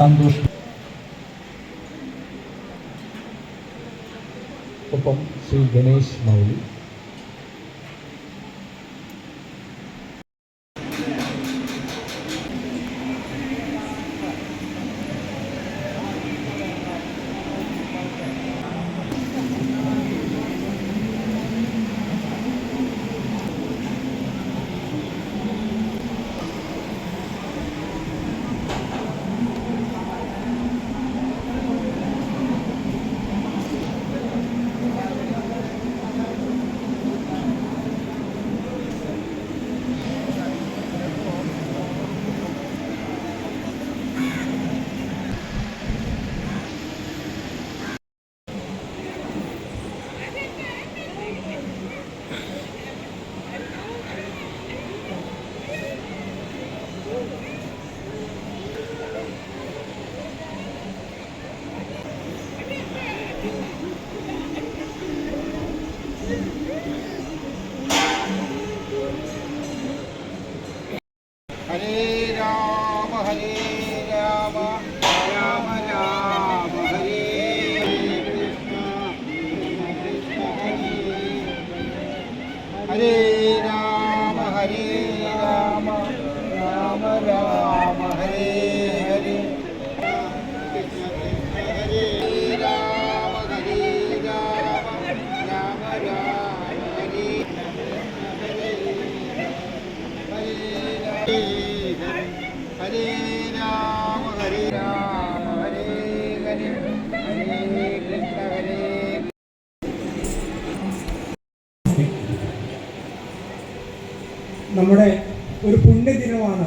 സന്തോഷ്. ഒപ്പം ശ്രീ ഗണേഷ് മൗലി. നമ്മുടെ ഒരു പുണ്യദിനമാണ്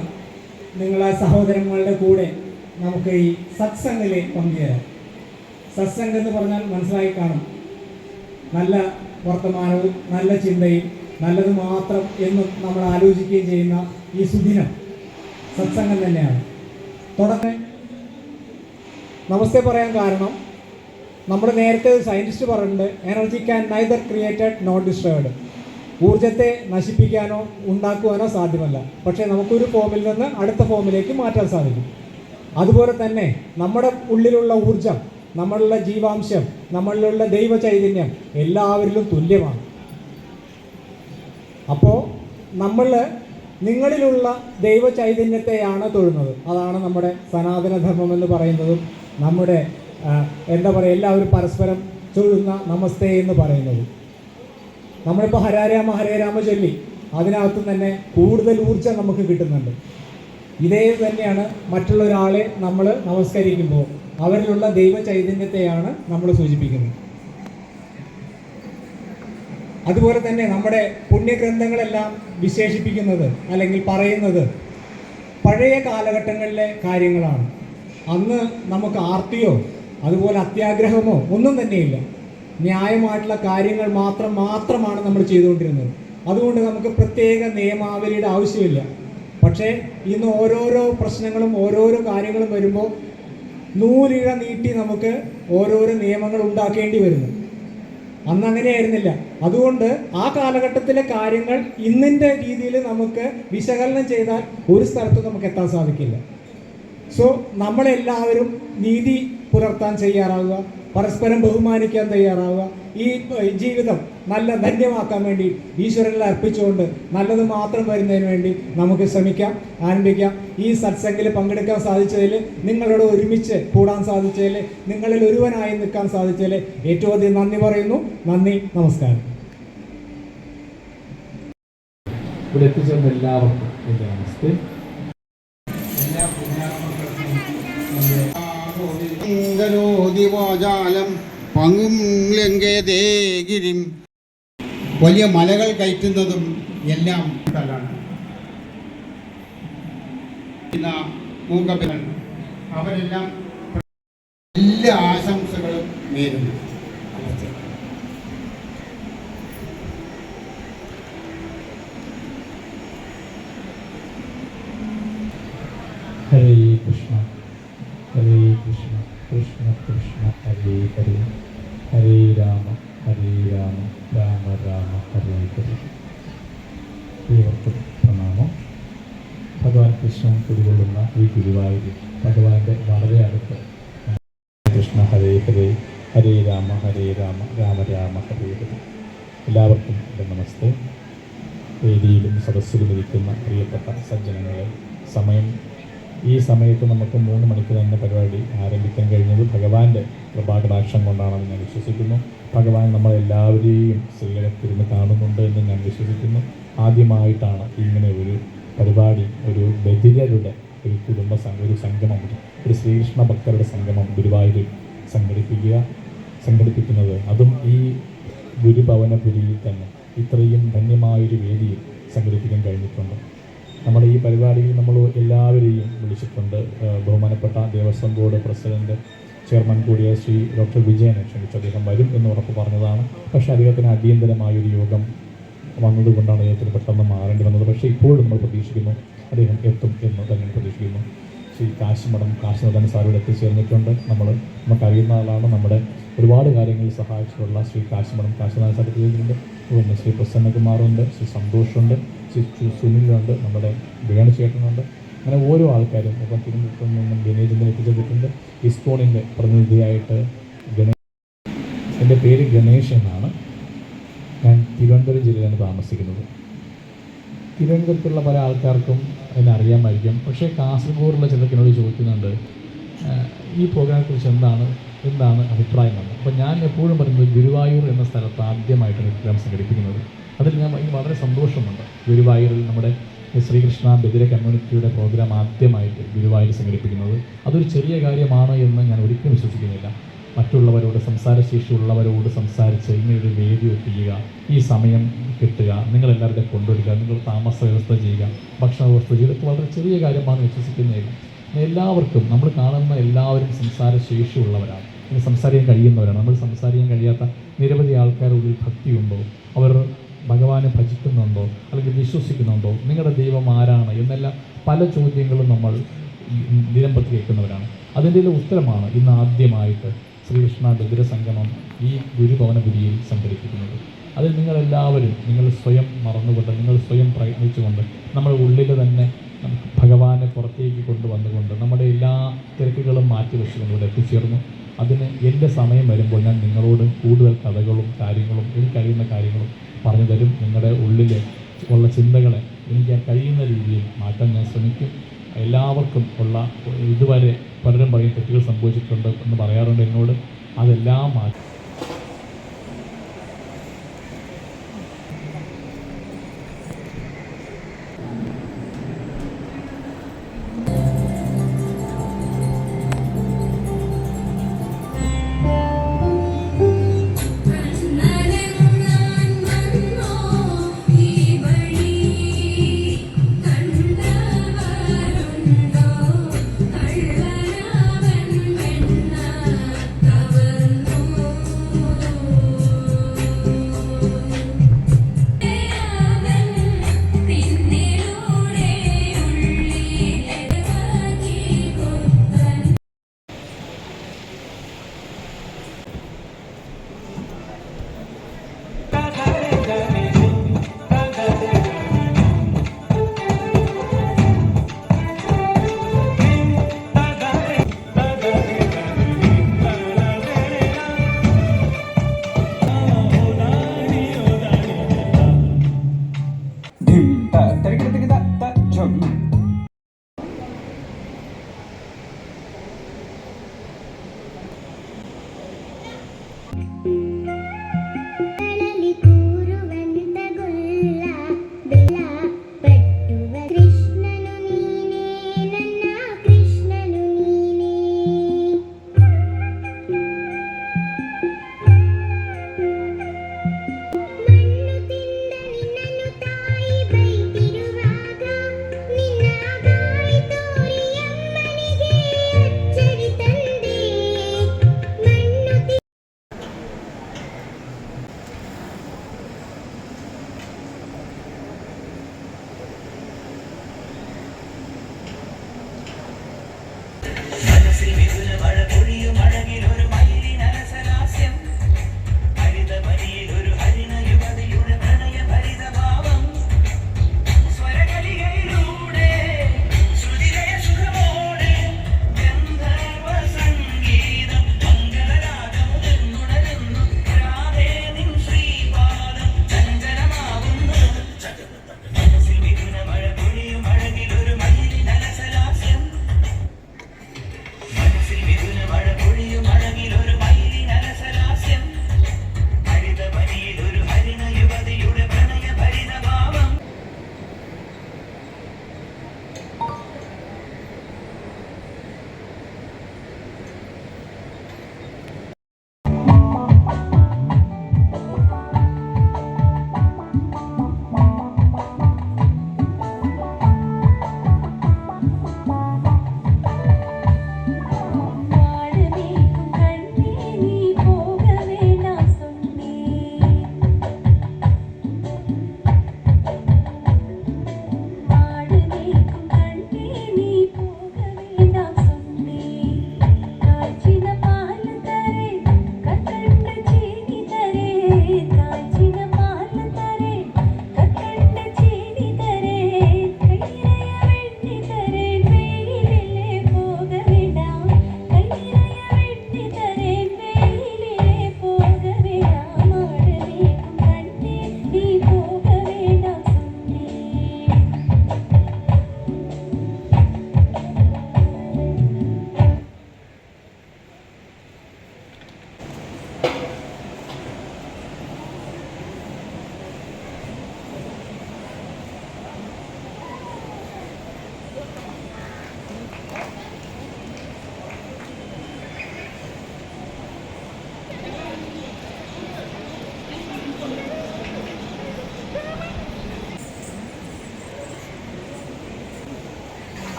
നിങ്ങളെ സഹോദരങ്ങളുടെ കൂടെ നമുക്ക് ഈ സത്സംഗിൽ പങ്കുചേരാം സത്സംഗം എന്ന് പറഞ്ഞാൽ മനസ്സിലായി കാണും. നല്ല വർത്തമാനവും നല്ല ചിന്തയും നല്ലത് മാത്രം എന്നും നമ്മൾ ആലോചിക്കുകയും ചെയ്യുന്ന ഈ സുദിനം സത്സംഗം തന്നെയാണ്. തുടങ്ങി നമസ്തേ പറയാൻ കാരണം നമ്മൾ നേരത്തെ സയന്റിസ്റ്റ് പറഞ്ഞിട്ടുണ്ട് energy can neither created not destroyed ഊർജത്തെ നശിപ്പിക്കാനോ ഉണ്ടാക്കുവാനോ സാധ്യമല്ല. പക്ഷേ നമുക്കൊരു ഫോമിൽ നിന്ന് അടുത്ത ഫോമിലേക്ക് മാറ്റാൻ സാധിക്കും. അതുപോലെ തന്നെ നമ്മുടെ ഉള്ളിലുള്ള ഊർജം നമ്മളുടെ ജീവാംശം നമ്മളിലുള്ള ദൈവ ചൈതന്യം എല്ലാവരിലും തുല്യമാണ്. അപ്പോൾ നമ്മൾ നിങ്ങളിലുള്ള ദൈവ ചൈതന്യത്തെയാണ് തൊഴുന്നത്. അതാണ് നമ്മുടെ സനാതന ധർമ്മം എന്ന് പറയുന്നതും നമ്മുടെ എന്താ പറയുക എല്ലാവരും പരസ്പരം ചൊല്ലുന്ന നമസ്തേ എന്ന് പറയുന്നത്. നമ്മളിപ്പോൾ ഹരാരാമ ഹരേ രാമ ചൊല്ലി അതിനകത്ത് തന്നെ കൂടുതൽ ഊർജം നമുക്ക് കിട്ടുന്നുണ്ട്. ഇതേ തന്നെയാണ് മറ്റുള്ള ഒരാളെ നമ്മൾ നമസ്കരിക്കുമ്പോൾ അവരിലുള്ള ദൈവ ചൈതന്യത്തെയാണ് നമ്മൾ സൂചിപ്പിക്കുന്നത്. അതുപോലെ തന്നെ നമ്മുടെ പുണ്യഗ്രന്ഥങ്ങളെല്ലാം വിശേഷിപ്പിക്കുന്നത് അല്ലെങ്കിൽ പറയുന്നത് പഴയ കാലഘട്ടങ്ങളിലെ കാര്യങ്ങളാണ്. അന്ന് നമുക്ക് ആർത്തിയോ അതുപോലെ അത്യാഗ്രഹമോ ഒന്നും തന്നെയില്ല. ന്യായമായിട്ടുള്ള കാര്യങ്ങൾ മാത്രം മാത്രമാണ് നമ്മൾ ചെയ്തുകൊണ്ടിരുന്നത്. അതുകൊണ്ട് നമുക്ക് പ്രത്യേക നിയമാവലിയുടെ ആവശ്യമില്ല. പക്ഷേ ഇന്ന് ഓരോരോ പ്രശ്നങ്ങളും ഓരോരോ കാര്യങ്ങളും വരുമ്പോൾ നൂലിഴ നീട്ടി നമുക്ക് ഓരോരോ നിയമങ്ങൾ ഉണ്ടാക്കേണ്ടി വരുന്നു. അന്ന് അങ്ങനെയായിരുന്നില്ല. അതുകൊണ്ട് ആ കാലഘട്ടത്തിലെ കാര്യങ്ങൾ ഇന്നിന്റെ രീതിയിൽ നമുക്ക് വിശകലനം ചെയ്താൽ ഒരു സ്ഥലത്തും നമുക്ക് എത്താൻ സാധിക്കില്ല. സോ നമ്മളെല്ലാവരും നീതി പുലർത്താൻ തയ്യാറാവുക പരസ്പരം ബഹുമാനിക്കാൻ തയ്യാറാവുക. ഈ ജീവിതം നല്ല ധന്യമാക്കാൻ വേണ്ടി ഈശ്വരനിൽ അർപ്പിച്ചുകൊണ്ട് നല്ലത് മാത്രം വരുന്നതിന് വേണ്ടി നമുക്ക് ശ്രമിക്കാം ആരംഭിക്കാം. ഈ സത്സംഗിൽ പങ്കെടുക്കാൻ സാധിച്ചതിൽ നിങ്ങളോട് ഒരുമിച്ച് കൂടാൻ സാധിച്ചതിൽ നിങ്ങളിൽ ഒരുവനായി നിൽക്കാൻ സാധിച്ചതിൽ ഏറ്റവും അധികം നന്ദി പറയുന്നു. നന്ദി നമസ്കാരം. ഇവിടെ എത്തിച്ചേർന്ന എല്ലാവർക്കും എന്റെ നമസ്തേ. വാചാലം ലങ്കേതേ വലിയ മലകൾ കയറ്റുന്നതും എല്ലാം മൂക്കപ്പൻ അവരെല്ലാം എല്ലാ ആശംസകളും നേരുന്നു ഹരേ കൃഷ്ണ ഹരേ കൃഷ്ണ കൃഷ്ണ കൃഷ്ണ ഹരേ ഹരേ ഹരേ രാമ ഹരേ രാമ രാമ രാമ ഹരേ ഹരേ ഏവർക്കും പ്രണാമം ഭഗവാൻ കൃഷ്ണൻ കുടികൊള്ളുന്ന ഈ ഗുരുവായൂർ ഭഗവാന്റെ വളരെ അടുത്ത്. കൃഷ്ണ ഹരേ ഹരേ ഹരേ രാമ ഹരേ രാമ രാമ രാമ ഹരേ ഹരേ. എല്ലാവർക്കും എന്റെ നമസ്തേ. വേദിയിലും സദസ്സിലും ഇരിക്കുന്ന പ്രിയപ്പെട്ട സജ്ജനങ്ങളെ സമയം. ഈ സമയത്ത് നമുക്ക് മൂന്ന് മണിക്ക് തന്നെ പരിപാടി ആരംഭിക്കാൻ കഴിഞ്ഞത് ഭഗവാന്റെ കൃപാകടാക്ഷം കൊണ്ടാണെന്ന് ഞാൻ വിശ്വസിക്കുന്നു. ഭഗവാൻ നമ്മളെല്ലാവരെയും ശ്രീലകത്തിരുന്ന് കാണുന്നുണ്ട് എന്ന് ഞാൻ വിശ്വസിക്കുന്നു. ആദ്യമായിട്ടാണ് ഇങ്ങനെ ഒരു പരിപാടി ഒരു ബധിരരുടെ ഒരു കുടുംബ ഒരു സംഗമം ഒരു ശ്രീകൃഷ്ണ ഭക്തരുടെ സംഗമം ഗുരുവായൂരിൽ സംഘടിപ്പിക്കുക സംഘടിപ്പിക്കുന്നത്. അതും ഈ ഗുരുഭവനപുരിയിൽ തന്നെ. ഇത്രയും ധന്യമായൊരു വേദിയിൽ സംഘടിപ്പിക്കാൻ കഴിഞ്ഞിട്ടുണ്ട്. നമ്മുടെ ഈ പരിപാടിയിൽ നമ്മൾ എല്ലാവരെയും വിളിച്ചിട്ടുണ്ട്. ബഹുമാനപ്പെട്ട ദേവസ്വം ബോർഡ് പ്രസിഡന്റ് ചെയർമാൻ കൂടിയ ശ്രീ ഡോക്ടർ വിജയനെ ക്ഷണിച്ചു അദ്ദേഹം വരും എന്ന് ഉറപ്പ് പറഞ്ഞതാണ്. പക്ഷേ അദ്ദേഹത്തിന് അടിയന്തരമായൊരു യോഗം വന്നതുകൊണ്ടാണ് അദ്ദേഹത്തിന് പെട്ടെന്ന് മാറേണ്ടി വന്നത്. പക്ഷേ ഇപ്പോഴും നമ്മൾ പ്രതീക്ഷിക്കുന്നു അദ്ദേഹം എത്തും എന്ന് തന്നെ പ്രതീക്ഷിക്കുന്നു. ശ്രീ കാശിമഠം കാശിനാഥൻ സാറിവിടെ എത്തിച്ചേർന്നിട്ടുണ്ട്. നമ്മൾ നമുക്കറിയുന്ന ആളാണ്. നമ്മുടെ ഒരുപാട് കാര്യങ്ങളിൽ സഹായിച്ചിട്ടുള്ള ശ്രീ കാശിമഠം കാശിനാഥൻ സാർ എത്തിച്ചിട്ടുണ്ട് പിന്നെ ശ്രീ പ്രസന്നകുമാറുണ്ട് ശ്രീ സന്തോഷുണ്ട് ശ്രീ സുനിലുണ്ട് നമ്മുടെ വേണുചേട്ടനുണ്ട് അങ്ങനെ ഓരോ ആൾക്കാരും ഇപ്പം തിരുവനന്തപുരത്ത് നിന്നും ഗണേശനെ എത്തിച്ചേർന്നിട്ടുണ്ട്. ഇസ്കോണിന്റെ പ്രതിനിധിയായിട്ട് ഗണേശ് എന്റെ പേര് ഗണേഷ് എന്നാണ്. ഞാൻ തിരുവനന്തപുരം ജില്ലയിലാണ് താമസിക്കുന്നത്. തിരുവനന്തപുരത്തുള്ള പല ആൾക്കാർക്കും എന്നെ അറിയാമായിരിക്കും. പക്ഷേ കാസർഗോഡുള്ള ചിലർക്ക് എന്നോട് ചോദിക്കുന്നുണ്ട് "ആഹ് ഈ പ്രോഗ്രാമിനെക്കുറിച്ച് എന്താണ് എന്താണ് അഭിപ്രായം എന്ന്. അപ്പോൾ ഞാൻ എപ്പോഴും പറയുന്നത് ഗുരുവായൂർ എന്ന സ്ഥലത്ത് ആദ്യമായിട്ടാണ് പ്രോഗ്രാം സംഘടിപ്പിക്കുന്നത്. അതിൽ ഞാൻ എനിക്ക് വളരെ സന്തോഷമുണ്ട്. ഗുരുവായൂരിൽ നമ്മുടെ ശ്രീകൃഷ്ണ ബദിര കമ്മ്യൂണിറ്റിയുടെ പ്രോഗ്രാം ആദ്യമായിട്ട് ഗുരുവായൂർ സംഘടിപ്പിക്കുന്നത്. അതൊരു ചെറിയ കാര്യമാണ് എന്ന് ഞാൻ ഒരിക്കലും വിശ്വസിക്കുന്നില്ല. മറ്റുള്ളവരോട് സംസാരശേഷിയുള്ളവരോട് സംസാരിച്ച് ഇങ്ങനൊരു വേദി ഒപ്പിക്കുക ഈ സമയം കിട്ടുക. നിങ്ങളെല്ലാവരുടെ കൊണ്ടുവരിക. നിങ്ങൾ താമസ വ്യവസ്ഥ ചെയ്യുക. ഭക്ഷണ വ്യവസ്ഥ ചെയ്യുക. ഇതൊക്കെ വളരെ ചെറിയ കാര്യമാണ് വിശ്വസിക്കുന്നില്ല എല്ലാവർക്കും നമ്മൾ കാണുന്ന എല്ലാവരും സംസാരശേഷിയുള്ളവരാണ്. ഇനി സംസാരിക്കാൻ കഴിയുന്നവരാണ്. നമ്മൾ സംസാരിക്കാൻ കഴിയാത്ത നിരവധി ആൾക്കാരുടെ ഉള്ളിൽ ഭക്തിയുണ്ടോ? അവർ ഭഗവാനെ ഭജിക്കുന്നുണ്ടോ? അല്ലെങ്കിൽ വിശ്വസിക്കുന്നുണ്ടോ? നിങ്ങളുടെ ദൈവം ആരാണ്? എന്നെല്ലാം പല ചോദ്യങ്ങളും നമ്മൾ ദിനംപ്രതി കേൾക്കുന്നവരാണ്. അതിന്റെ ഉത്തരമാണ് ഇന്ന് ആദ്യമായിട്ട് ശ്രീകൃഷ്ണ ബദിര സംഗമം ഈ ഗുരുഭവനപുരിയിൽ സംഘടിപ്പിക്കുന്നത്. അതിൽ നിങ്ങളെല്ലാവരും നിങ്ങൾ സ്വയം മറന്നുകൊണ്ട് നിങ്ങൾ സ്വയം പ്രയത്നിച്ചുകൊണ്ട് നമ്മുടെ ഉള്ളിൽ തന്നെ ഭഗവാനെ പുറത്തേക്ക് കൊണ്ടുവന്നുകൊണ്ട് നമ്മുടെ എല്ലാ തിരക്കുകളും മാറ്റി വെച്ചുകൊണ്ട് ഇവിടെ എത്തിച്ചേർന്നു. അതിന് എന്റെ സമയം വരുമ്പോൾ ഞാൻ നിങ്ങളോട് കൂടുതൽ കഥകളും കാര്യങ്ങളും എനിക്കറിയുന്ന കാര്യങ്ങളും പറഞ്ഞു തരും. നിങ്ങളുടെ ഉള്ളിൽ ഉള്ള ചിന്തകളെ എനിക്ക് കഴിയുന്ന രീതിയിൽ മാറ്റാൻ ഞാൻ ശ്രമിക്കും. എല്ലാവർക്കും ഉള്ള ഇതുവരെ പലരും പറയും തെറ്റുകൾ സംഭവിച്ചിട്ടുണ്ട് എന്ന് പറയാറുണ്ട് എന്നോട്. അതെല്ലാം മാറ്റി.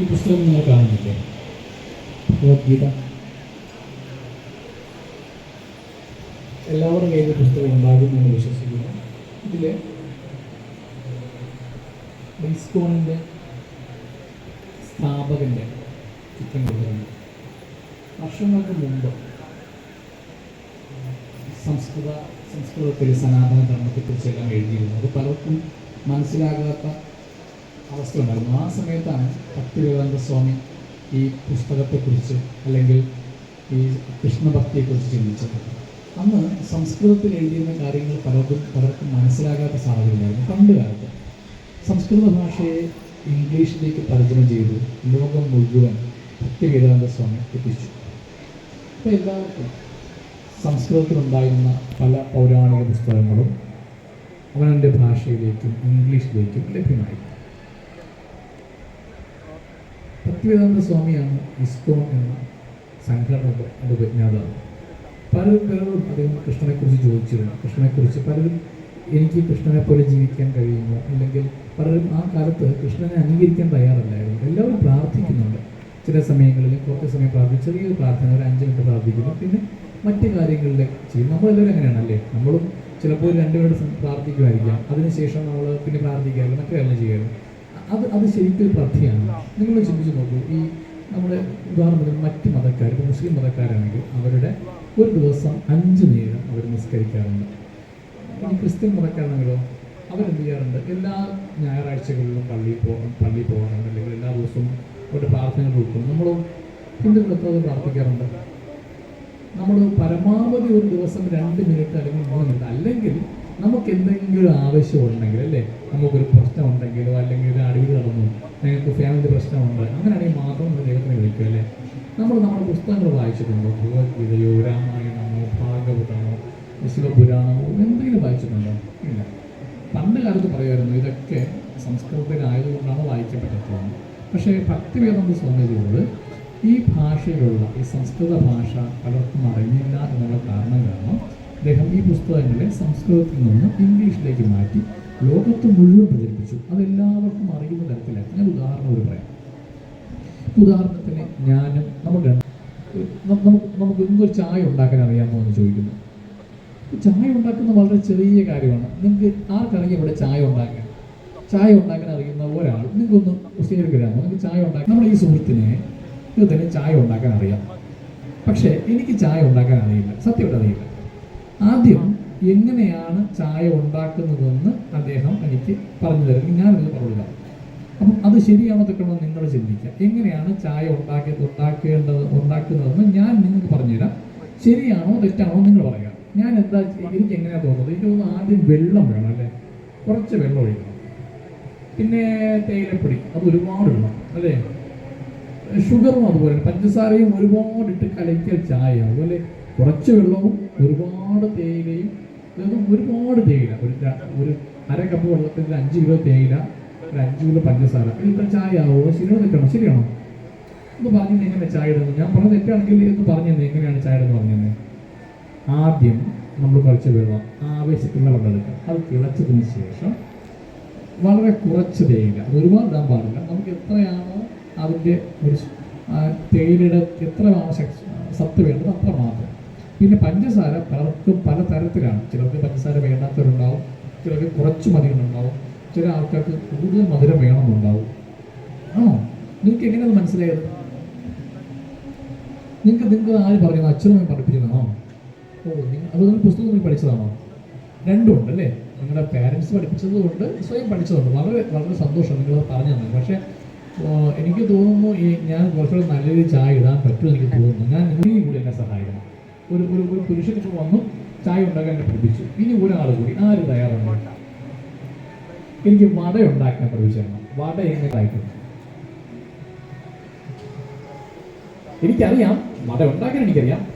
ഈ പുസ്തകം നിങ്ങൾ കാണുന്നില്ലേ? ഭഗവത്ഗീത. എല്ലാവരും കയ്യിൽ പുസ്തകം ഉണ്ടാകും എന്ന് വിശ്വസിക്കുന്നു. ഇതിൽ ഇസ്കോണിന്റെ സ്ഥാപകന്റെ ചിത്രം കൊടുക്കുന്നു വർഷങ്ങൾക്ക് മുമ്പ് സംസ്കൃത സംസ്കൃതത്തിൽ സനാതന ധർമ്മത്തെക്കുറിച്ചെല്ലാം എഴുതിയിരുന്നു. അത് പലർക്കും മനസ്സിലാകാത്ത അവസ്ഥ ഉണ്ടായിരുന്നു. ആ സമയത്താണ് ഭക്തിവേദാന്ത സ്വാമി ഈ പുസ്തകത്തെക്കുറിച്ച് അല്ലെങ്കിൽ ഈ കൃഷ്ണഭക്തിയെക്കുറിച്ച് ചിന്തിച്ചത്. അന്ന് സംസ്കൃതത്തിൽ എഴുതിയിരുന്ന കാര്യങ്ങൾ പലർക്കും പലർക്കും മനസ്സിലാകാത്ത സാഹചര്യമായിരുന്നു. പണ്ട് കാലത്ത് സംസ്കൃത ഭാഷയെ ഇംഗ്ലീഷിലേക്ക് തർജമ ചെയ്ത് ലോകം മുഴുവൻ ഭക്തിവേദാന്ത സ്വാമി എത്തിച്ചു. അപ്പോൾ എല്ലാവർക്കും സംസ്കൃതത്തിലുണ്ടായിരുന്ന പല പൗരാണിക പുസ്തകങ്ങളും അവനവന്റെ ഭാഷയിലേക്കും ഇംഗ്ലീഷിലേക്കും ലഭ്യമായി ഭക്തിവേദാന്ത സ്വാമിയാണ് ഇസ്കോൺ എന്ന സംഘടനയുടെ എന്റെ വിജ്ഞാതാവ് പലരും പലരും അദ്ദേഹം കൃഷ്ണനെക്കുറിച്ച് ചോദിച്ചിരുന്നു. കൃഷ്ണനെക്കുറിച്ച് പലരും എനിക്ക് കൃഷ്ണനെ പോലെ ജീവിക്കാൻ കഴിയുമോ? അല്ലെങ്കിൽ പലരും ആ കാലത്ത് കൃഷ്ണനെ അംഗീകരിക്കാൻ തയ്യാറല്ലായിരുന്നു. എല്ലാവരും പ്രാർത്ഥിക്കുന്നുണ്ട്. ചില സമയങ്ങളിൽ കുറച്ച് സമയം പ്രാർത്ഥിച്ച് ചെറിയൊരു പ്രാർത്ഥന ഒരു അഞ്ച് മിനിറ്റ് പ്രാർത്ഥിക്കുന്നു. പിന്നെ മറ്റ് കാര്യങ്ങളിലേക്ക് ചെയ്യും. നമ്മളെല്ലാവരും അങ്ങനെയാണല്ലേ? നമ്മളും ചിലപ്പോൾ ഒരു രണ്ട് മിനിറ്റ് സം- പ്രാർത്ഥിക്കുമായിരിക്കാം. അതിനുശേഷം നമ്മൾ പിന്നെ പ്രാർത്ഥിക്കാറില്ല മറ്റു കാര്യങ്ങൾ ചെയ്യാറില്ല അത് അത് ശരിക്കും ഒരു പദ്ധതിയാണ് നിങ്ങൾ ചിന്തിച്ച് നോക്കൂ. ഈ നമ്മുടെ ഉദാഹരണത്തിന് മറ്റ് മതക്കാർ ഇപ്പോൾ മുസ്ലിം മതക്കാരാണെങ്കിൽ അവരുടെ ഒരു ദിവസം അഞ്ച് നേരം അവർ നിസ്കരിക്കാറുണ്ട്. ഈ ക്രിസ്ത്യൻ മതക്കാരാണെങ്കിലോ അവരെന്ത് ചെയ്യാറുണ്ട്? എല്ലാ ഞായറാഴ്ചകളിലും പള്ളിയിൽ പോകണം പള്ളിയിൽ പോകാറുണ്ട് അല്ലെങ്കിൽ എല്ലാ ദിവസവും അവരുടെ പ്രാർത്ഥനകൾ ഉൾക്കൊള്ളും. നമ്മൾ ഹിന്ദുക്കൾ എത്ര പ്രാർത്ഥിക്കാറുണ്ട്? നമ്മൾ പരമാവധി ഒരു ദിവസം രണ്ട് മിനിറ്റ് അല്ലെങ്കിൽ മൂന്ന് മിനിറ്റ്. അല്ലെങ്കിൽ നമുക്ക് എന്തെങ്കിലും ആവശ്യം ആവശ്യമുണ്ടെങ്കിൽ അല്ലേ? നമുക്കൊരു പ്രശ്നം ഉണ്ടെങ്കിലോ അല്ലെങ്കിൽ ഒരു അടിവിൽ നടന്നു ഞങ്ങൾക്ക് ഫാമിലി പ്രശ്നമുണ്ട് അങ്ങനെയാണെങ്കിൽ മാത്രം നമ്മൾ ദൈവത്തിനെ വിളിക്കുക അല്ലേ? നമ്മൾ നമ്മുടെ പുസ്തകങ്ങൾ വായിച്ചിട്ടുണ്ടോ? ഭഗവത്ഗീതയോ രാമായണമോ ഭാഗവതമോ ശിവപുരാണമോ എന്തെങ്കിലും വായിച്ചിട്ടുണ്ടോ? ഇല്ല. പണ്ട് കാലത്ത് പറയുമായിരുന്നു ഇതൊക്കെ സംസ്കൃതത്തിലായതുകൊണ്ടാണ് വായിക്കപ്പെട്ടത്. പക്ഷേ ഭക്തിവേദാന്ത സ്വാമിജിയോട് ഈ ഭാഷയിലുള്ള ഈ സംസ്കൃത ഭാഷ പലർക്കും അറിഞ്ഞില്ല എന്നുള്ള കാരണം കാരണം അദ്ദേഹം ഈ പുസ്തകങ്ങളെ സംസ്കൃതത്തിൽ നിന്ന് ഇംഗ്ലീഷിലേക്ക് മാറ്റി ലോകത്ത് മുഴുവൻ പ്രചരിപ്പിച്ചു. അതെല്ലാവർക്കും അറിയുന്ന തരത്തിലാണ് ഞാൻ ഉദാഹരണം ഒരു പറയാം. ഉദാഹരണത്തിന് ഞാനും നമുക്ക് നമുക്ക് നമുക്ക് ഇന്നൊരു ചായ ഉണ്ടാക്കാൻ അറിയാമോ എന്ന് ചോദിക്കുന്നു. ചായ ഉണ്ടാക്കുന്ന വളരെ ചെറിയ കാര്യമാണ്. നിങ്ങൾക്ക് ആർക്കറിയാം ഇവിടെ ചായ ഉണ്ടാക്കാൻ? ചായ ഉണ്ടാക്കാൻ അറിയുന്ന ഒരാൾ നിങ്ങൾക്കൊന്ന് സ്വീകരിക്കാമോ നിങ്ങൾക്ക് ചായ ഉണ്ടാക്കാൻ നമ്മുടെ ഈ സുഹൃത്തിനെ ഇത് തന്നെ ചായ ഉണ്ടാക്കാൻ അറിയാം. പക്ഷേ എനിക്ക് ചായ ഉണ്ടാക്കാൻ അറിയില്ല. സത്യമായിട്ട് അറിയില്ല. ആദ്യം എങ്ങനെയാണ് ചായ ഉണ്ടാക്കുന്നതെന്ന് അദ്ദേഹം എനിക്ക് പറഞ്ഞു തരും. ഞാനത് പറയുക അപ്പം അത് തെറ്റാണോ നിങ്ങൾ ചിന്തിക്കുക. എങ്ങനെയാണ് ചായ ഉണ്ടാക്കി ഉണ്ടാക്കേണ്ടത് ഉണ്ടാക്കുന്നതെന്ന് ഞാൻ നിങ്ങൾക്ക് പറഞ്ഞുതരാം. ശരിയാണോ തെറ്റാണോ നിങ്ങൾ പറയാം ഞാൻ എന്താ എനിക്ക് എങ്ങനെയാണ് തോന്നുന്നത്? എനിക്ക് തോന്നുന്നു ആദ്യം വെള്ളം വേണം അല്ലേ? കുറച്ച് വെള്ളം ഒഴിക്കണം. പിന്നെ തേയിലപ്പൊടി അത് ഒരുപാട് ഇടണം അല്ലേ? ഷുഗറും അതുപോലെ പഞ്ചസാരയും ഒരുപാട് ഇട്ട് കലക്കിയ ചായ അതുപോലെ കുറച്ച് വെള്ളവും ഒരുപാട് തേയിലയും ഒരുപാട് തേയില. ഒരു ഒരു അര കപ്പ് വെള്ളത്തിൽ അഞ്ച് കിലോ തേയില ഒരു അഞ്ച് കിലോ പഞ്ചസാര. ഇത്ര ചായ ആവോ? ശരിയാണോ തെറ്റാണോ? ശരിയാണോ? ഒന്ന് പറഞ്ഞു എങ്ങനെ ചായ ഇടുന്നത്. ഞാൻ പറഞ്ഞത് തെറ്റാണെങ്കിൽ ഇതൊന്ന് പറഞ്ഞു എങ്ങനെയാണ് ചായ എന്ന് പറഞ്ഞു തന്നെ. ആദ്യം നമ്മൾ കുറച്ച് വെള്ളം ആവേശത്തിലുള്ള വെള്ളം എടുക്കുക. അത് തിളച്ചതിന് ശേഷം വളരെ കുറച്ച് തേയില. ഒരുപാട് ഇടാൻ പാടില്ല. നമുക്ക് എത്രയാണോ അതിന്റെ ഒരു തേയിലയുടെ എത്രയാണോ സത്ത് വേണ്ടത് അത്ര മാത്രം പിന്നെ പഞ്ചസാര പലർക്കും പല തരത്തിലാണ്. ചിലർക്ക് പഞ്ചസാര വേണ്ടാത്തവരുണ്ടാവും ചിലർക്ക് കുറച്ച് മധുരമുണ്ടാവും ചില ആൾക്കാർക്ക് കൂടുതൽ മധുരം വേണമെന്നുണ്ടാവും. ആണോ? നിങ്ങൾക്ക് എങ്ങനെയാണ് മനസ്സിലായത്? നിങ്ങൾക്ക് നിങ്ങൾ ആര് പറയുന്നത് അച്ഛനും പഠിപ്പിച്ചതാണോ ഓ നിങ്ങൾ അത് നിങ്ങൾ പുസ്തകത്തിൽ പഠിച്ചതാണോ? രണ്ടും ഉണ്ട് അല്ലേ? നിങ്ങളുടെ പാരൻസ് പഠിപ്പിച്ചതുകൊണ്ട് സ്വയം പഠിച്ചതുകൊണ്ട് വളരെ വളരെ സന്തോഷം നിങ്ങൾ പറഞ്ഞു തന്നെ പക്ഷേ എനിക്ക് തോന്നുന്നു ഈ ഞാൻ കുറച്ചുകൂടെ നല്ല രീതിയിൽ ചായ ഇടാൻ പറ്റുമെന്ന് എനിക്ക് തോന്നുന്നു. ഞാൻ നിങ്ങളെയും കൂടി എന്നെ സഹായിക്കണം. ഒരു ഒരു ഒരു പുരുഷൻ ഇപ്പോൾ വന്നു ചായ ഉണ്ടാക്കാൻ എന്നെ പഠിപ്പിച്ചു. ഇനി ഒരാൾ കൂടി ആര് തയ്യാറാണ്? എനിക്ക് വട ഉണ്ടാക്കാൻ പഠിപ്പിച്ചു വട എങ്ങനെ എനിക്കറിയാം വട ഉണ്ടാക്കാൻ എനിക്കറിയാം.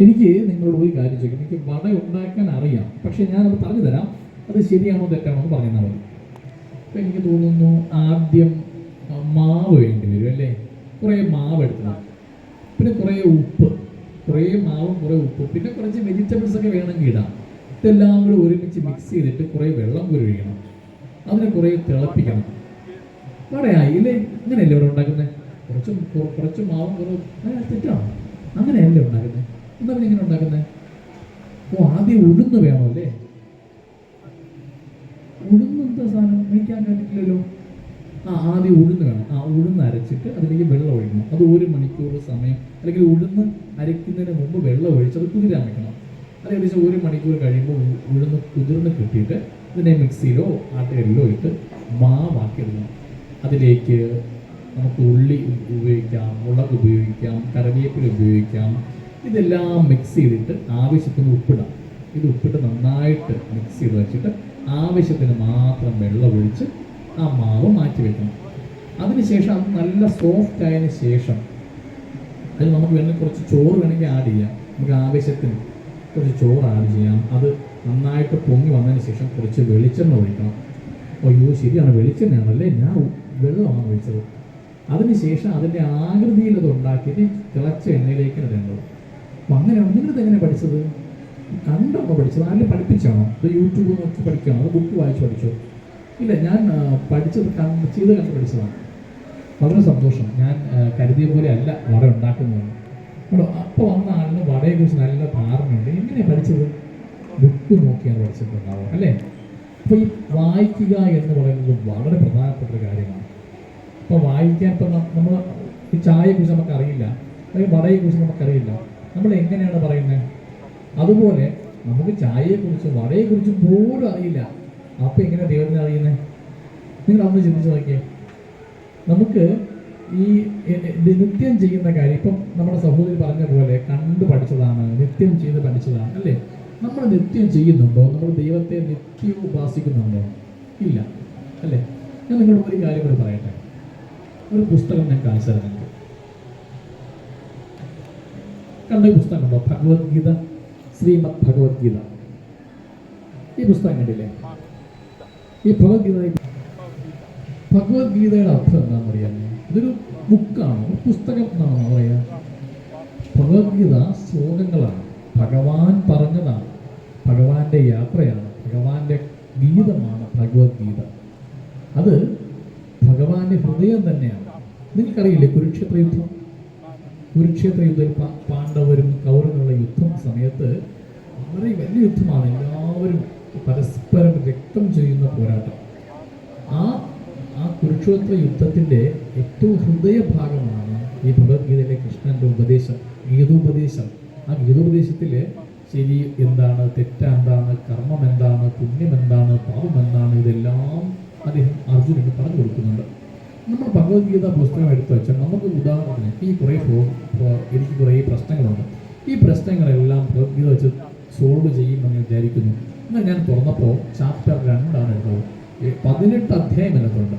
എനിക്ക് നിങ്ങളോട് ഒരു കാര്യം ചോദിക്കും. എനിക്ക് വട ഉണ്ടാക്കാൻ അറിയാം പക്ഷെ ഞാനത് പറഞ്ഞു തരാം. അത് ശരിയാണോ തെറ്റാണോ എന്ന് പറഞ്ഞാൽ മതി. അപ്പം എനിക്ക് തോന്നുന്നു ആദ്യം മാവ് വേണ്ടി വരും അല്ലേ? കുറേ മാവ് എടുക്കണം. പിന്നെ കുറേ ഉപ്പ്. കുറേ മാവും കുറേ ഉപ്പും. പിന്നെ കുറച്ച് വെജിറ്റബിൾസ് ഒക്കെ വേണമെങ്കിൽ ഇടാം. ഇതെല്ലാം കൂടി ഒരുമിച്ച് മിക്സ് ചെയ്തിട്ട് കുറേ വെള്ളം കൂടി ഒഴിക്കണം അതിനെ കുറേ തിളപ്പിക്കണം. പറയാ ഇല്ലേ? ഇങ്ങനെയല്ലേ ഇവിടെ ഉണ്ടാക്കുന്നത് കുറച്ച് കുറച്ച് മാവും അങ്ങനെ തെറ്റാണ്. അങ്ങനെയല്ലേ ഉണ്ടാക്കുന്നത് എന്താ പിന്നെ ഇങ്ങനെ ഉണ്ടാക്കുന്നത് ഓ ആദ്യം ഉഴുന്ന് വേണമല്ലേ? ഉഴുന്ന് എന്താ സാധനം? കഴിക്കാൻ കഴിയില്ലല്ലോ ആ ആദ്യം വേണം ആ ഉഴുന്ന് അരച്ചിട്ട് അതിലേക്ക് വെള്ളം ഒഴിക്കണം. അത് ഒരു മണിക്കൂർ സമയം അല്ലെങ്കിൽ ഉഴുന്ന് അരയ്ക്കുന്നതിന് മുമ്പ് വെള്ളം ഒഴിച്ച് അത് കുതിരാൻ വെക്കണം. അത് ഏകദേശം ഒരു മണിക്കൂർ കഴിയുമ്പോൾ ഉഴുന്ന് കുതിർന്ന് കിട്ടിയിട്ട് ഇതിനെ മിക്സിയിലോ ആട്ടയിലോ ഇട്ട് മാവാക്കി എടുക്കണം. അതിലേക്ക് നമുക്ക് ഉള്ളി ഉപയോഗിക്കാം മുളക് ഉപയോഗിക്കാം കറിവേപ്പില ഉപയോഗിക്കാം. ഇതെല്ലാം മിക്സ് ചെയ്തിട്ട് ആവശ്യത്തിന് ഉപ്പിടാം. ഇത് ഉപ്പിട്ട് നന്നായിട്ട് മിക്സ് ചെയ്ത് വെച്ചിട്ട് ആവശ്യത്തിന് മാത്രം വെള്ളം ഒഴിച്ച് ആ മാവ് മാറ്റി വെക്കണം. അതിനുശേഷം അത് നല്ല സോഫ്റ്റ് ആയതിനു ശേഷം അതിൽ നമുക്ക് വേണമെങ്കിൽ കുറച്ച് ചോറ് വേണമെങ്കിൽ ആഡ് ചെയ്യാം. നമുക്ക് ആവശ്യത്തിന് കുറച്ച് ചോറ് ആഡ് ചെയ്യാം. അത് നന്നായിട്ട് പൊങ്ങി വന്നതിന് ശേഷം കുറച്ച് വെളിച്ചെണ്ണ ഒഴിക്കണം. അയ്യോ ശരിയാണ്. വെളിച്ചെണ്ണയാണല്ലേ? ഞാൻ വെള്ളമാണ് ഒഴിച്ചത്. അതിനുശേഷം അതിന്റെ ആകൃതിയിൽ അത് ഉണ്ടാക്കിയിട്ട് തിളച്ച എണ്ണയിലേക്ക് ഇടേണ്ടത് അപ്പം അങ്ങനെയാണ്. നിങ്ങളിത് എങ്ങനെ പഠിച്ചത്? കണ്ടാണോ പഠിച്ചത്. ആരെങ്കിലും പഠിപ്പിച്ചാണോ? അത് യൂട്യൂബ് നോക്കി പഠിക്കുകയാണോ? അത് ബുക്ക് വായിച്ച് പഠിച്ചോ? ഇല്ല ഞാൻ പഠിച്ചത് ചെയ്ത് കണ്ട് പഠിച്ചതാണ്. വളരെ സന്തോഷം. ഞാൻ കരുതിയ പോലെ അല്ല വട ഉണ്ടാക്കുന്നത്. അപ്പോൾ അപ്പോൾ വന്ന ആളിന് വടയെക്കുറിച്ച് നല്ല ധാരണയുണ്ട്. എങ്ങനെയാണ് പഠിച്ചത്? ബുക്ക് നോക്കിയാണ് പഠിച്ചിട്ടുണ്ടാവുക അല്ലേ? അപ്പോൾ ഈ വായിക്കുക എന്ന് പറയുന്നത് വളരെ പ്രധാനപ്പെട്ട ഒരു കാര്യമാണ്. അപ്പോൾ വായിക്കാൻ ഇപ്പം നമ്മൾ ഈ ചായയെക്കുറിച്ച് നമുക്കറിയില്ല അല്ലെങ്കിൽ വടയെക്കുറിച്ച് നമുക്കറിയില്ല. നമ്മൾ എങ്ങനെയാണ് പറയുന്നത്? അതുപോലെ നമുക്ക് ചായയെക്കുറിച്ചും വടയെക്കുറിച്ചും പോലും അറിയില്ല. അപ്പോൾ എങ്ങനെ ദൈവത്തിനെ അറിയുന്നത് നിങ്ങൾ അന്ന് ചിന്തിച്ച് നോക്കിയേ. നമുക്ക് ഈ നിത്യം ചെയ്യുന്ന കാര്യം ഇപ്പം നമ്മുടെ സഹോദരി പറഞ്ഞ പോലെ കണ്ട് പഠിച്ചതാണ് നിത്യം ചെയ്ത് പഠിച്ചതാണ് അല്ലേ? നമ്മൾ നിത്യം ചെയ്യുന്നുണ്ടോ? നമ്മൾ ദൈവത്തെ നിത്യവും ഉപാസിക്കുന്നുണ്ടോ? ഇല്ല അല്ലേ? ഞാൻ നിങ്ങളോട് ഒരു കാര്യം കൂടി പറയട്ടെ. ഒരു പുസ്തകം ഞാൻ കാണിച്ചു തരുന്നുണ്ട് കണ്ട പുസ്തകം ഉണ്ടോ? ഭഗവത്ഗീത? ശ്രീമദ് ഭഗവത്ഗീത. ഈ പുസ്തകം കണ്ടില്ലേ? ഈ ഭഗവത്ഗീത ഭഗവത്ഗീതയുടെ അർത്ഥം എന്താണെന്ന് അറിയാമോ ഇതൊരു ബുക്കാണ് ഒരു പുസ്തകം എന്നാണോ പറയാ. ഭഗവത്ഗീത ശ്ലോകങ്ങളാണ്. ഭഗവാൻ പറഞ്ഞതാണ്. ഭഗവാന്റെ യാത്രയാണ്. ഭഗവാന്റെ ഗീതമാണ് ഭഗവത്ഗീത. അത് ഭഗവാന്റെ ഹൃദയം തന്നെയാണ്. നിങ്ങൾക്കറിയില്ലേ കുരുക്ഷേത്ര യുദ്ധം? കുരുക്ഷേത്ര യുദ്ധം പാണ്ഡവരും കൗരവനുള്ള യുദ്ധം സമയത്ത് വളരെ വലിയ യുദ്ധമാണ്. എല്ലാവരും പരസ്പരം വ്യക്തം ചെയ്യുന്ന പോരാട്ടം. ആ ആ കുരുക്ഷേത്ര യുദ്ധത്തിന്റെ ഏറ്റവും ഹൃദയഭാഗമാണ് ഈ ഭഗവത്ഗീതയിലെ കൃഷ്ണന്റെ ഉപദേശം ഗീതോപദേശം. ആ ഗീതോപദേശത്തിൽ ശരി എന്താണ് തെറ്റെന്താണ് കർമ്മം എന്താണ് പുണ്യം എന്താണ് പാപം എന്താണ് ഇതെല്ലാം അദ്ദേഹം അർജുനന് പറഞ്ഞു കൊടുക്കുന്നുണ്ട്. നമ്മൾ ഭഗവത്ഗീത പുസ്തകം എടുത്തു വെച്ചാൽ നമുക്ക് ഉദാഹരണത്തിന് ഈ കുറേ എനിക്ക് കുറേ പ്രശ്നങ്ങളുണ്ട്. ഈ പ്രശ്നങ്ങളെല്ലാം ഭഗവത്ഗീത വെച്ച് സോൾവ് ചെയ്യുമെന്ന് വിചാരിക്കുന്നു. എന്നാൽ ഞാൻ തുറന്നപ്പോൾ ചാപ്റ്റർ രണ്ടാണ് എടുത്തത്. പതിനെട്ട് അധ്യായം എന്നിട്ടുണ്ട്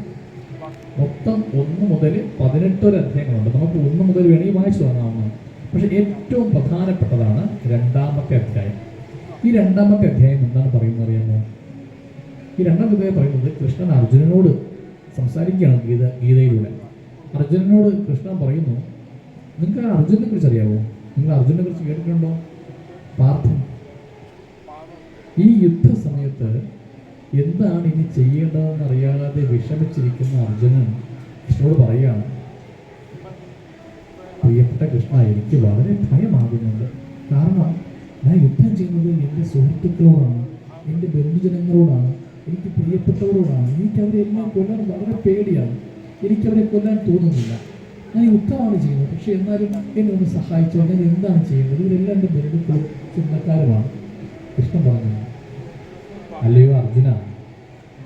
മൊത്തം ഒന്ന് മുതൽ പതിനെട്ട് അധ്യായങ്ങളുണ്ട്. നമുക്ക് ഒന്ന് മുതൽ വേണമെങ്കിൽ വായിച്ചു തുടങ്ങാവുന്നതാണ്. പക്ഷെ ഏറ്റവും പ്രധാനപ്പെട്ടതാണ് രണ്ടാമത്തെ അധ്യായം. ഈ രണ്ടാമത്തെ അധ്യായം എന്താണ് പറയുന്നത് അറിയാമോ? ഈ രണ്ടാമത്തെ അധ്യായം പറയുന്നത് കൃഷ്ണൻ അർജുനനോട് സംസാരിക്കുകയാണ് ഗീത ഗീതയിലൂടെ. അർജുനനോട് കൃഷ്ണൻ പറയുന്നു നിങ്ങൾക്ക് അർജുനെ കുറിച്ച് അറിയാവോ? നിങ്ങൾ അർജുനെ കുറിച്ച് കേട്ടിട്ടുണ്ടോ? പാർത്ഥൻ ഈ യുദ്ധ സമയത്ത് എന്താണ് ഇനി ചെയ്യേണ്ടതെന്ന് അറിയാതെ വിഷമിച്ചിരിക്കുന്ന അർജുനൻ കൃഷ്ണോട് പറയുകയാണ് പ്രിയപ്പെട്ട കൃഷ്ണ എനിക്ക് വളരെ ഭയമാകുന്നുണ്ട്. കാരണം ഞാൻ യുദ്ധം ചെയ്യുന്നത് എന്റെ സുഹൃത്തുക്കളോടാണ് എന്റെ ബന്ധുജനങ്ങളോടാണ് എനിക്ക് പ്രിയപ്പെട്ടവരോടാണ്. എനിക്ക് അവരെ എല്ലാം കൊല്ലാൻ വളരെ പേടിയാണ്. എനിക്കവരെ കൊല്ലാൻ തോന്നുന്നില്ല. ഞാൻ യുദ്ധമാണ് ചെയ്യുന്നത്. പക്ഷെ എന്നാലും എന്നെ ഒന്ന് സഹായിച്ചു? ഞാൻ എന്താണ് ചെയ്യുന്നത്? ഇവരെല്ലാം എന്റെ ബന്ധുക്കളും ചിന്തക്കാരുമാണ് കൃഷ്ണൻ പറഞ്ഞു അല്ലയോ അർജുന?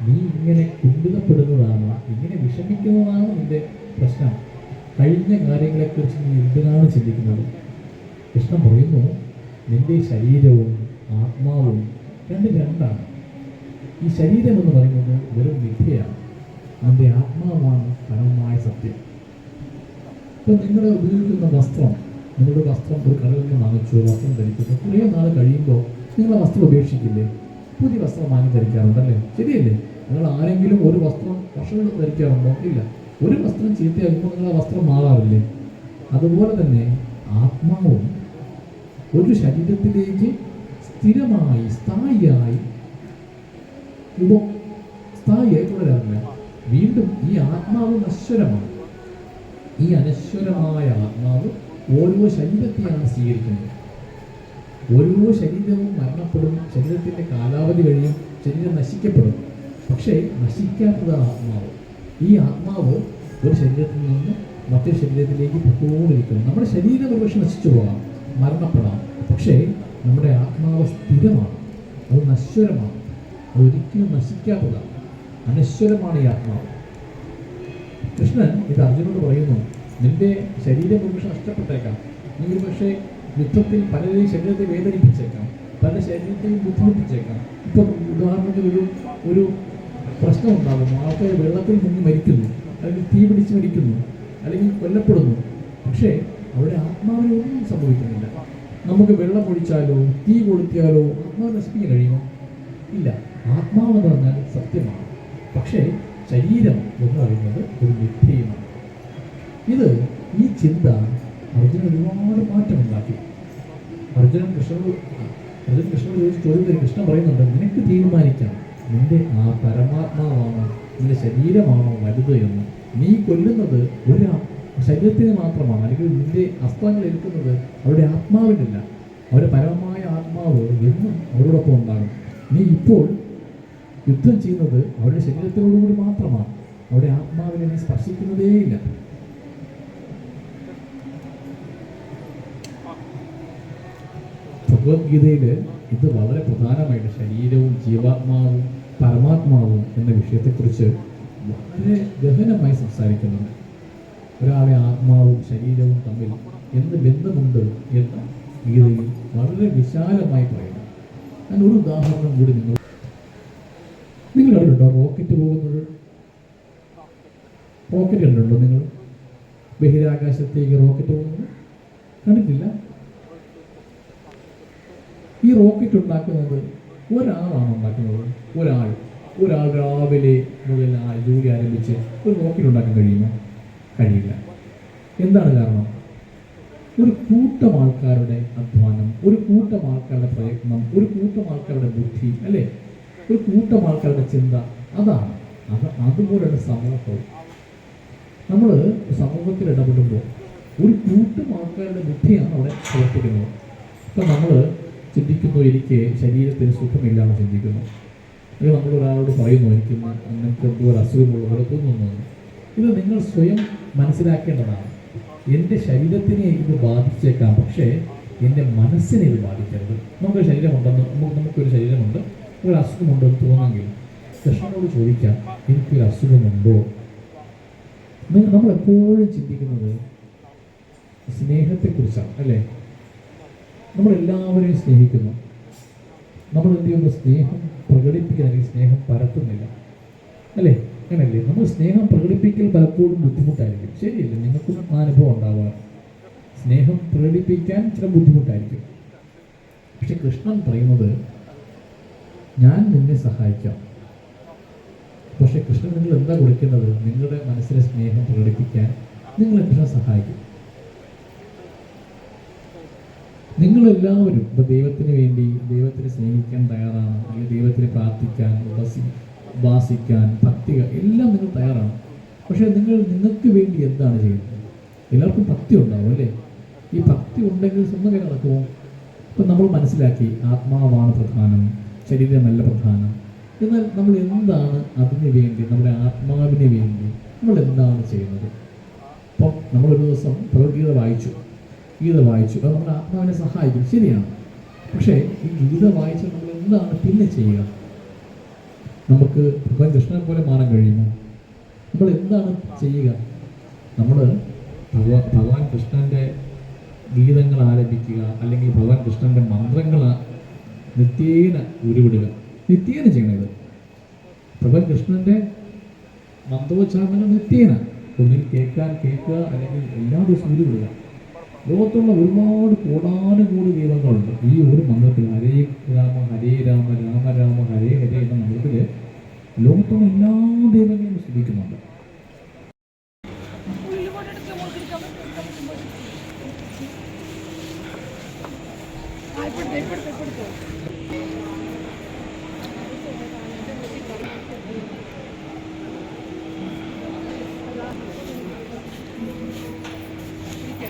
നീ ഇങ്ങനെ കുണ്ഠിതപ്പെടുന്നതാണ് ഇങ്ങനെ വിഷമിക്കുന്നതാണ് നിന്റെ പ്രശ്നം? കഴിഞ്ഞ കാര്യങ്ങളെക്കുറിച്ച് നീ എന്തിനാണ് ചിന്തിക്കുന്നത്? കൃഷ്ണൻ പറയുന്നു നിന്റെ ശരീരവും ആത്മാവും രണ്ട് രണ്ടാണ്. ഈ ശരീരം എന്ന് പറയുന്നത് വെറും മിഥ്യയാണ് നിന്റെ ആത്മാവാണ് പരമമായ സത്യം. ഇപ്പം നിങ്ങൾ ഉപയോഗിക്കുന്ന വസ്ത്രം നിങ്ങളുടെ വസ്ത്രം ഒരു കടലിൽ നിന്ന് വാങ്ങിച്ചു വസ്ത്രം ധരിക്കുന്നു. കുറേ നാൾ കഴിയുമ്പോൾ നിങ്ങൾ വസ്ത്രം ഉപേക്ഷിക്കില്ലേ? പുതിയ വസ്ത്രം വാങ്ങി ധരിക്കാറുണ്ടല്ലേ? ശരിയല്ലേ? നിങ്ങൾ ആരെങ്കിലും ഒരു വസ്ത്രം വർഷങ്ങൾ ധരിക്കാറുണ്ടോ? ഇല്ല. ഒരു വസ്ത്രം ചീത്തയാകുമ്പോൾ നിങ്ങൾ ആ വസ്ത്രം മാറാറില്ലേ? അതുപോലെ തന്നെ ആത്മാവും ഒരു ശരീരത്തിലേക്ക് സ്ഥിരമായി സ്ഥായിയായി ഉപ സ്ഥായിയായി തുടരാറില്ല? വീണ്ടും ഈ ആത്മാവ് നശ്വരമാണ്. ഈ അനശ്വരമായ ആത്മാവ് ഓരോ ശരീരത്തെയാണ് സ്വീകരിക്കുന്നത്. ഓരോ ശരീരവും മരണപ്പെടും ശരീരത്തിന്റെ കാലാവധി കഴിയും ശരീരം നശിക്കപ്പെടും. പക്ഷേ നശിക്കാത്തതാണ് ആത്മാവ്. ഈ ആത്മാവ് ഒരു ശരീരത്തിൽ നിന്ന് മറ്റൊരു ശരീരത്തിലേക്ക് പൊക്കോണ്ടിരിക്കുന്നു. നമ്മുടെ ശരീരം ഒരുപക്ഷെ നശിച്ചു പോകാം മരണപ്പെടാം. പക്ഷേ നമ്മുടെ ആത്മാവ് സ്ഥിരമാണ്. അത് നശ്വരമാണ്. അത് ഒരിക്കലും നശിക്കാത്തതാണ്. അനശ്വരമാണ് ഈ ആത്മാവ്. കൃഷ്ണൻ ഇത് അർജുനോട് പറയുന്നു നിന്റെ ശരീരം ഒരുപക്ഷെ നഷ്ടപ്പെട്ടേക്കാം. നീ ഒരുപക്ഷെ യുദ്ധത്തിൽ പലരെയും ശരീരത്തെ വേദനിപ്പിച്ചേക്കാം പല ശരീരത്തെയും ബുദ്ധിമുട്ടിച്ചേക്കാം. ഇപ്പം ഉദാഹരണത്തിന് ഒരു ഒരു പ്രശ്നം ഉണ്ടാകുന്നു. ആൾക്കാർ വെള്ളത്തിൽ മുങ്ങി മരിക്കുന്നു അല്ലെങ്കിൽ തീ പിടിച്ച് മരിക്കുന്നു അല്ലെങ്കിൽ കൊല്ലപ്പെടുന്നു. പക്ഷേ അവിടെ ആത്മാവിന് ഒന്നും സംഭവിക്കുന്നില്ല. നമുക്ക് വെള്ളം ഒഴിച്ചാലോ തീ കൊളുത്തിയാലോ ആത്മാവ് നശിപ്പിക്കാൻ കഴിയുമോ? ഇല്ല. ആത്മാവ് എന്ന് പറഞ്ഞാൽ സത്യമാണ്. പക്ഷേ ശരീരം എന്ന് പറയുന്നത് ഒരു മിഥ്യയുമാണ് ഇത് ഈ ചിന്ത അർജുനൻ ഒരുപാട് മാറ്റമുണ്ടാക്കി. അർജുനൻ കൃഷ്ണനോട് അർജുനൻ കൃഷ്ണനോട് ചോദിച്ച് ചോദ്യത്തിൽ കൃഷ്ണൻ പറയുന്നുണ്ട് നിനക്ക് തീരുമാനിക്കാം. നിന്റെ ആ പരമാത്മാവാണോ നിന്റെ ശരീരമാണോ വലുത് എന്ന്. നീ കൊല്ലുന്നത് ഒരു ശരീരത്തിന് മാത്രമാണ്. അല്ലെങ്കിൽ നിന്റെ അസ്ത്രങ്ങൾ ഏൽക്കുന്നത് അവരുടെ ആത്മാവിനല്ല. അവരുടെ പരമമായ ആത്മാവ് എന്നും അവരോടൊപ്പം ഉണ്ടാകും. നീ ഇപ്പോൾ യുദ്ധം ചെയ്യുന്നത് അവരുടെ ശരീരത്തിനോടുകൂടി മാത്രമാണ്. അവരുടെ ആത്മാവിനെ നീ സ്പർശിക്കുന്നതേയില്ല. ഭഗവത്ഗീതയിൽ ഇത് വളരെ പ്രധാനമായിട്ട് ശരീരവും ജീവാത്മാവും പരമാത്മാവും എന്ന വിഷയത്തെക്കുറിച്ച് വളരെ ഗഹനമായി സംസാരിക്കുന്നുണ്ട്. ഒരാളെ ആത്മാവും ശരീരവും തമ്മിൽ എന്ത് ബന്ധമുണ്ട് എന്ന് ഗീതയിൽ വളരെ വിശാലമായി പറയുന്നു. ഞാൻ ഒരു ഉദാഹരണം കൂടി നിങ്ങൾ നിങ്ങൾ കണ്ടിട്ടുണ്ടോ റോക്കറ്റ് പോകുന്നത്? റോക്കറ്റ് കണ്ടിട്ടുണ്ടോ നിങ്ങൾ? ബഹിരാകാശത്തേക്ക് റോക്കറ്റ് പോകുന്നത്? കണ്ടിട്ടില്ല? ഈ റോക്കറ്റ് ഉണ്ടാക്കുന്നത് ഒരാളാണ് ഉണ്ടാക്കുന്നത്. ഒരാൾ. ഒരാൾ രാവിലെ മുതൽ ആ ജോലി ആരംഭിച്ച് ഒരു റോക്കറ്റ് ഉണ്ടാക്കാൻ കഴിയുമോ? കഴിയില്ല. എന്താണ് കാരണം? ഒരു കൂട്ടം ആൾക്കാരുടെ അധ്വാനം ഒരു കൂട്ടം ആൾക്കാരുടെ പ്രയത്നം ഒരു കൂട്ടം ആൾക്കാരുടെ ബുദ്ധി അല്ലേ? ഒരു കൂട്ടം ആൾക്കാരുടെ ചിന്ത അതാണ്. അത് അതുപോലെയുള്ള സമൂഹവും നമ്മൾ സമൂഹത്തിൽ ഇടപെടുമ്പോൾ ഒരു കൂട്ടം ആൾക്കാരുടെ ബുദ്ധിയാണ് അവിടെ പ്രവർത്തിക്കുന്നത്. ഇപ്പം നമ്മൾ ചിന്തിക്കുന്നു എനിക്ക് ശരീരത്തിന് സുഖമില്ലാതെ ചിന്തിക്കുന്നു. അല്ലെങ്കിൽ നമ്മൾ ഒരാളോട് പറയുന്നു എനിക്ക് നിങ്ങൾക്ക് എന്തോ ഒരു അസുഖമുള്ള പോലെ തോന്നുന്നു ഇത് നിങ്ങൾ സ്വയം മനസ്സിലാക്കേണ്ടതാണ്. എന്റെ ശരീരത്തിനെ ഇത് ബാധിച്ചേക്കാം പക്ഷേ എന്റെ മനസ്സിനെ ഇത് ബാധിക്കരുത്. നമുക്കൊരു ശരീരമുണ്ടെന്ന് നമുക്ക് നമുക്കൊരു ശരീരമുണ്ട് ഒരു അസുഖമുണ്ടെന്ന് തോന്നുമെങ്കിൽ കൃഷ്ണനോട് ചോദിക്കാം എനിക്കൊരു അസുഖമുണ്ടോ? നമ്മൾ എപ്പോഴും ചിന്തിക്കുന്നത് സ്നേഹത്തെക്കുറിച്ചാണ് അല്ലേ? നമ്മൾ എല്ലാവരെയും സ്നേഹിക്കുന്നു. നമ്മൾ എന്ത് ചെയ്യുന്നു? സ്നേഹം പ്രകടിപ്പിക്കാൻ സ്നേഹം പരത്തുന്നില്ല. അല്ലേ? അങ്ങനല്ലേ? നമ്മൾ സ്നേഹം പ്രകടിപ്പിക്കൽ പലപ്പോഴും ബുദ്ധിമുട്ടായിരിക്കും. ശരിയല്ല? നിങ്ങൾക്കും ആ അനുഭവം ഉണ്ടാവാം. സ്നേഹം പ്രകടിപ്പിക്കാൻ ചില ബുദ്ധിമുട്ടായിരിക്കും. പക്ഷെ കൃഷ്ണൻ പറയുന്നത് ഞാൻ നിന്നെ സഹായിക്കാം. പക്ഷെ കൃഷ്ണൻ നിങ്ങൾ എന്താ കൊടുക്കുന്നത്? നിങ്ങളുടെ മനസ്സിലെ സ്നേഹം പ്രകടിപ്പിക്കാൻ നിങ്ങളെ കൃഷ്ണൻ സഹായിക്കും. നിങ്ങളെല്ലാവരും ഇപ്പോൾ ദൈവത്തിന് വേണ്ടി ദൈവത്തിനെ സ്നേഹിക്കാൻ തയ്യാറാണ് അല്ലെങ്കിൽ ദൈവത്തിന് പ്രാർത്ഥിക്കാൻ ഉപസി ഉപാസിക്കാൻ ഭക്തി എല്ലാം നിങ്ങൾ തയ്യാറാണ്. പക്ഷേ നിങ്ങൾ നിങ്ങൾക്ക് വേണ്ടി എന്താണ് ചെയ്യുന്നത്? എല്ലാവർക്കും ഭക്തി ഉണ്ടാവും അല്ലേ? ഈ ഭക്തി ഉണ്ടെങ്കിൽ സ്വന്തം കാര്യം നടക്കുമോ? ഇപ്പം നമ്മൾ മനസ്സിലാക്കി ആത്മാവാണ് പ്രധാനം ശരീരമല്ല പ്രധാനം. എന്നാൽ നമ്മൾ എന്താണ് അതിന് വേണ്ടി നമ്മുടെ ആത്മാവിന് വേണ്ടി നമ്മൾ എന്താണ് ചെയ്യുന്നത്? ഇപ്പം നമ്മളൊരു ദിവസം ഭഗവത്ഗീത വായിച്ചു. ഗീത വായിച്ചു. അത് നമ്മുടെ ആത്മാവിനെ സഹായിക്കും. ശരിയാണ്. പക്ഷേ ഈ ഗീത വായിച്ച് നമ്മൾ എന്താണ് പിന്നെ ചെയ്യുക? നമുക്ക് ഭഗവാൻ കൃഷ്ണനെ പോലെ മാറാൻ കഴിയുമോ? നമ്മൾ എന്താണ് ചെയ്യുക? നമ്മൾ ഭഗവാൻ കൃഷ്ണന്റെ ഗീതങ്ങൾ ആലപിക്കുക അല്ലെങ്കിൽ ഭഗവാൻ കൃഷ്ണന്റെ മന്ത്രങ്ങൾ നിത്യേന ഉരുവിടുക. നിത്യേന ചെയ്യണത് ഭഗവാൻ കൃഷ്ണന്റെ മന്ത്രോച്ചാരണങ്ങൾ നിത്യേന. ഒന്നിൽ കേൾക്കാൻ കേൾക്കുക അല്ലെങ്കിൽ എല്ലാ ദിവസവും ഉരുവിടുക. ലോകത്തുള്ള ഒരുപാട് കോടാനുകൂടി ദൈവങ്ങളുണ്ട് ഈ ഒരു മന്ത്രത്തിൽ ഹരേ രാമ ഹരേ രാമ രാമ രാമ ഹരേ ഹരേ എന്ന മന്ത്രത്തിൽ ലോകത്തുള്ള എല്ലാ ദൈവങ്ങളെയും സ്തുതിക്കുന്നുണ്ട്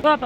പാപ്പ